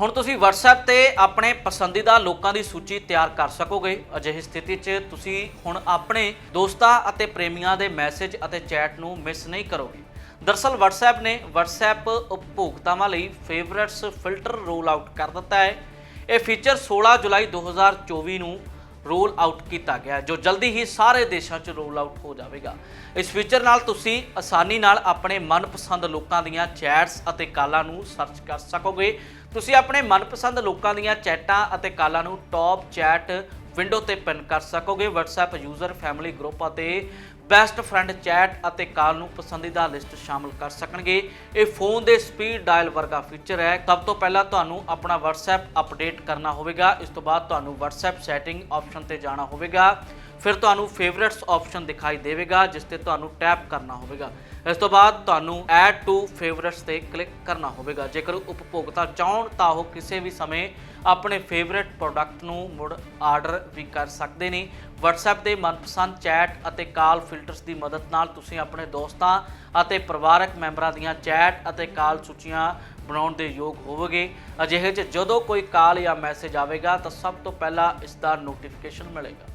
ਹੁਣ ਤੁਸੀਂ WhatsApp ਤੇ ਆਪਣੇ ਪਸੰਦੀਦਾ ਲੋਕਾਂ ਦੀ ਸੂਚੀ ਤਿਆਰ ਕਰ ਸਕੋਗੇ। ਅਜਿਹੀ ਸਥਿਤੀ 'ਚ ਤੁਸੀਂ ਹੁਣ ਆਪਣੇ ਦੋਸਤਾਂ ਅਤੇ ਪ੍ਰੇਮੀਆਂ ਦੇ ਮੈਸੇਜ ਅਤੇ ਚੈਟ ਨੂੰ ਮਿਸ ਨਹੀਂ ਕਰੋਗੇ। ਦਰਸਲ WhatsApp ਨੇ WhatsApp ਉਪਭੋਗਤਾਵਾਂ ਲਈ ਫੇਵਰਿਟਸ ਫਿਲਟਰ ਰੋਲ ਆਊਟ ਕਰ ਦਿੱਤਾ ਹੈ। ਇਹ ਫੀਚਰ 16 ਜੁਲਾਈ 2024 ਨੂੰ ਰੋਲ ਆਊਟ ਕੀਤਾ ਗਿਆ ਜੋ ਜਲਦੀ ਹੀ ਸਾਰੇ ਦੇਸ਼ਾਂ 'ਚ ਰੋਲ ਆਊਟ ਹੋ ਜਾਵੇਗਾ। ਇਸ ਫੀਚਰ ਨਾਲ ਤੁਸੀਂ ਆਸਾਨੀ ਨਾਲ ਆਪਣੇ ਮਨਪਸੰਦ ਲੋਕਾਂ ਦੀਆਂ ਚੈਟਸ ਅਤੇ ਕਾਲਾਂ ਨੂੰ ਸਰਚ ਕਰ ਸਕੋਗੇ। ਤੁਸੀਂ ਆਪਣੇ ਮਨਪਸੰਦ ਲੋਕਾਂ ਦੀਆਂ ਚੈਟਾਂ ਅਤੇ ਕਾਲਾਂ ਨੂੰ ਟੌਪ ਚੈਟ ਵਿੰਡੋ ਤੇ ਪਿਨ ਕਰ ਸਕੋਗੇ। WhatsApp ਯੂਜ਼ਰ ਫੈਮਿਲੀ ਗਰੁੱਪ ਅਤੇ ਬੈਸਟ ਫਰੈਂਡ ਚੈਟ ਅਤੇ ਕਾਲ ਨੂੰ ਪਸੰਦੀਦਾ ਲਿਸਟ ਸ਼ਾਮਲ ਕਰ ਸਕਣਗੇ। ਇਹ ਫੋਨ ਦੇ ਸਪੀਡ ਡਾਇਲ ਵਰਗਾ ਫੀਚਰ ਹੈ। ਸਭ ਤੋਂ ਪਹਿਲਾਂ ਤੁਹਾਨੂੰ ਆਪਣਾ WhatsApp ਅਪਡੇਟ ਕਰਨਾ ਹੋਵੇਗਾ। ਇਸ ਤੋਂ ਬਾਅਦ ਤੁਹਾਨੂੰ WhatsApp ਸੈਟਿੰਗ ਆਪਸ਼ਨ ਤੇ ਜਾਣਾ ਹੋਵੇਗਾ। ਫਿਰ ਤੁਹਾਨੂੰ ਫੇਵਰਿਟਸ ਆਪਸ਼ਨ ਦਿਖਾਈ ਦੇਵੇਗਾ, ਜਿਸ ਤੇ ਤੁਹਾਨੂੰ ਟੈਪ ਕਰਨਾ ਹੋਵੇਗਾ। ਇਸ ਤੋਂ ਬਾਅਦ ਤੁਹਾਨੂੰ ਐਡ ਟੂ ਫੇਵਰਿਟਸ ਤੇ ਕਲਿੱਕ ਕਰਨਾ ਹੋਵੇਗਾ। ਜੇਕਰ ਉਪਭੋਗਤਾ ਚਾਹਣ ਤਾਂ ਉਹ ਕਿਸੇ ਵੀ ਸਮੇਂ ਆਪਣੇ ਫੇਵਰਿਟ ਪ੍ਰੋਡਕਟ ਨੂੰ ਮੁੜ ਆਰਡਰ ਵੀ ਕਰ ਸਕਦੇ ਨੇ। WhatsApp ਦੇ ਮਨਪਸੰਦ ਚੈਟ ਅਤੇ ਕਾਲ ਫਿਲਟਰਸ ਦੀ ਮਦਦ ਨਾਲ ਤੁਸੀਂ ਆਪਣੇ ਦੋਸਤਾਂ ਅਤੇ ਪਰਿਵਾਰਕ ਮੈਂਬਰਾਂ ਦੀਆਂ ਚੈਟ ਅਤੇ ਕਾਲ ਸੂਚੀਆਂ ਬਣਾਉਣ ਦੇ ਯੋਗ ਹੋਵੋਗੇ। ਅਜਿਹੇ 'ਚ ਜਦੋਂ ਕੋਈ ਕਾਲ ਜਾਂ ਮੈਸੇਜ ਆਵੇਗਾ ਤਾਂ ਸਭ ਤੋਂ ਪਹਿਲਾਂ ਇਸ ਦਾ ਨੋਟੀਫਿਕੇਸ਼ਨ ਮਿਲੇਗਾ।